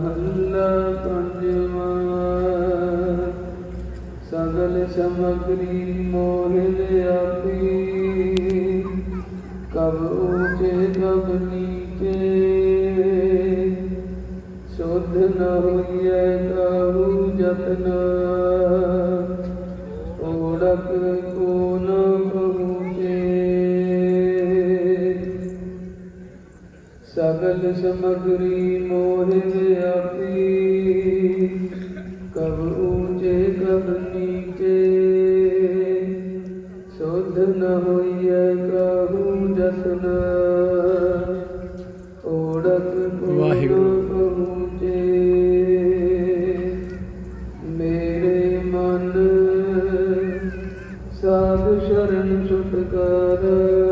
ਮਹੱਲਾ ਪੰਜਵਾਂ। ਸਗਲ ਸਮਗਰੀ ਮੋਰ ਲਿਆਪੀ ਕਬ ਉਚੇ, ਕਬ ਨੀਚੇ। ਸੁਧ ਨ ਹੋਈਐ ਕਹੂ ਜਤਨਾ ਓੜਕ ਕੋ ਸਗਲ ਸਮਗਰੀ ਮੋਹਿ ਵਿਆਪੀ। ਕਬ ਊਚੇ ਕਬ ਨੀਚੇ ਸੁਧ ਨ ਹੋਈਐ ਕਾਹੂ ਜਸਨ। ਓੜਕ ਵਾਹਿਗੁਰੂ। ਪਹੁੰਚੇ। ਮੇਰੇ ਮਨ ਸਾਧ ਸ਼ਰਨ ਛੁਟਕਾਰਾ।